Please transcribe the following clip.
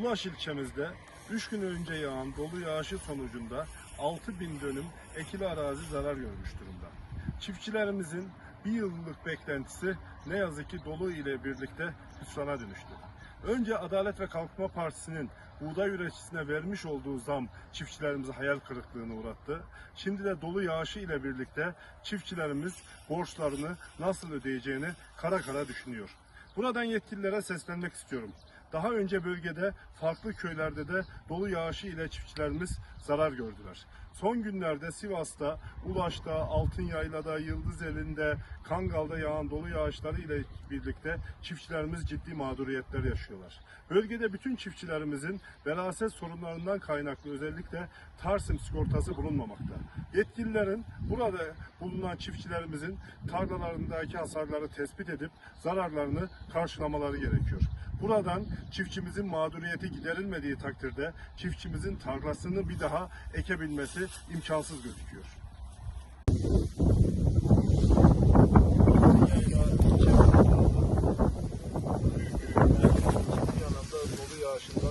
Ulaş ilçemizde 3 gün önce yağan dolu yağışı sonucunda 6 bin dönüm ekili arazi zarar görmüş durumda. Çiftçilerimizin bir yıllık beklentisi ne yazık ki dolu ile birlikte hüsrana dönüştü. Önce Adalet ve Kalkınma Partisi'nin buğday üreticisine vermiş olduğu zam çiftçilerimizi hayal kırıklığına uğrattı. Şimdi de dolu yağışı ile birlikte çiftçilerimiz borçlarını nasıl ödeyeceğini kara kara düşünüyor. Buradan yetkililere seslenmek istiyorum. Daha önce bölgede farklı köylerde de dolu yağışı ile çiftçilerimiz zarar gördüler. Son günlerde Sivas'ta, Ulaş'ta, Altınyaylı'da, Yıldızeli'nde, Kangal'da yağan dolu yağışları ile birlikte çiftçilerimiz ciddi mağduriyetler yaşıyorlar. Bölgede bütün çiftçilerimizin veraset sorunlarından kaynaklı özellikle Tarsim sigortası bulunmamakta. Yetkililerin burada bulunan çiftçilerimizin tarlalarındaki hasarları tespit edip zararlarını karşılamaları gerekiyor. Buradan çiftçimizin mağduriyeti giderilmediği takdirde çiftçimizin tarlasını bir daha ekebilmesi imkansız gözüküyor. Büyük, büyük, büyük,